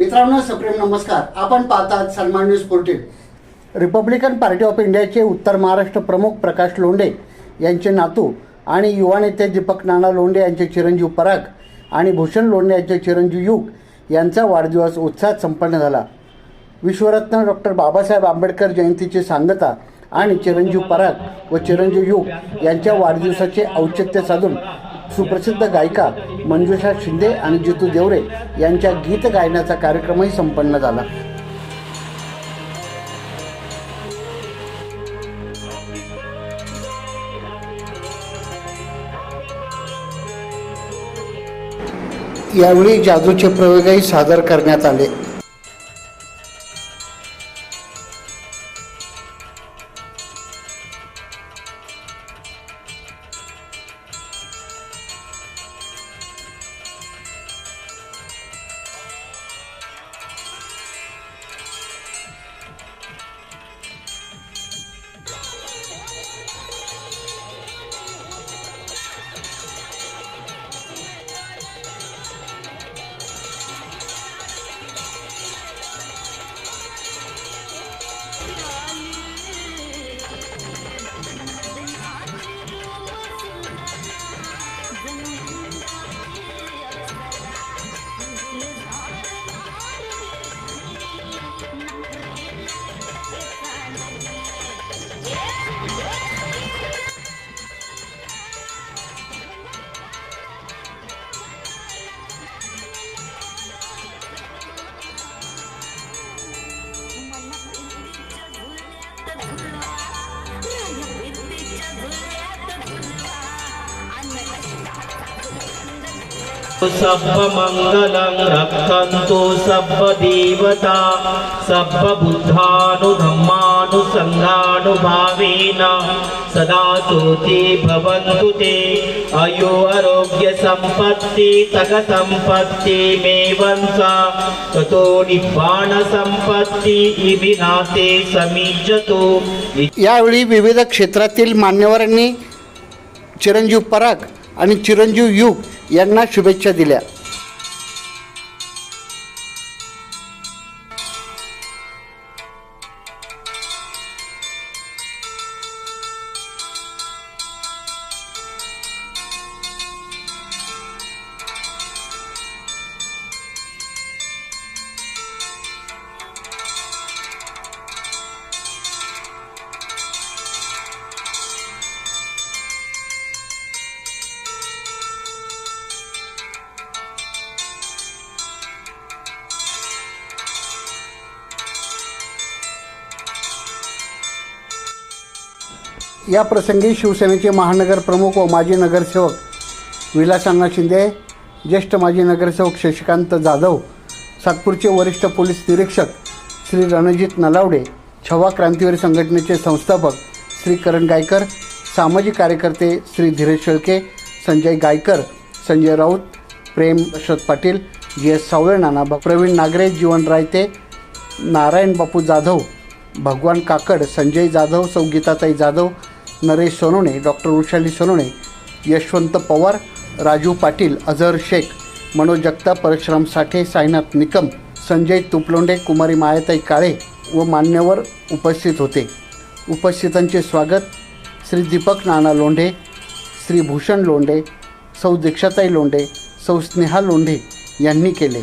मित्रांनो सप्रेम नमस्कार. आपण पाहतात Sanman news fourteen. Republican Party of इंडियाचे उत्तर महाराष्ट्र प्रमुख प्रकाश लोंढे यांचे नातू आणि युवा नेते दीपक नाना लोंढे यांचे चिरंजीव पराग आणि भूषण लोंढे यांचे चिरंजीव युग यांचा वाढदिवस उत्साहात संपन्न झाला. विश्वरत्न डॉक्टर बाबासाहेब आंबेडकर जयंतीची सांगता आणि चिरंजीव पराग व चिरंजीव युग यांच्या वाढदिवसाचे औचित्य साधून सुप्रसिद्ध गायिका मंजुषा शिंदे आणि जितू देवरे यांच्या गीत गायनाचा कार्यक्रमही संपन्न झाला. यावेळी जादूचे प्रयोगही सादर करण्यात आले. सब्बमङ्गलं रक्षन्तु सर्वदेवता सब्बबुद्धानुधम्मानुसङ्गानुभावेन। सदा सोते भवन्तु ते अयो आरोग्यसम्पत्ति सकसम्पत्ति मे वंश ततो इति नाते समीजतु यावेळी विविध क्षेत्रातील मान्यवरांनी चिरंजीव पराग आणि चिरंजीव युग यांना शुभेच्छा दिल्या. या प्रसंगी शिवसेनेचे महानगर प्रमुख व माजी नगरसेवक विलासांना शिंदे ज्येष्ठ माजी नगरसेवक शशिकांत जाधव सातपूरचे वरिष्ठ पोलीस निरीक्षक श्री रणजित नलावडे छवा क्रांतीवीर संघटनेचे संस्थापक श्री करण गायकर सामाजिक कार्यकर्ते श्री धीरज शेळके संजय गायकर संजय राऊत प्रेम अशोत पाटील जी एस सावळे नाना प्रवीण नागरे जीवन रायते नारायण बापू जाधव भगवान काकड संजय जाधव सौगीताताई जाधव नरेश सोनवणे डॉक्टर वृषाली सोनवणे यशवंत पवार राजू पाटील अझर शेख मनोज जगताप परशुराम साठे साईनाथ निकम संजय तुपलोंडे कुमारी मायाताई काळे व मान्यवर उपस्थित होते. उपस्थितांचे स्वागत श्री दीपक नाना लोंढे श्री भूषण लोंढे सौ दीक्षाताई लोंढे सौ स्नेहा लोंढे यांनी केले.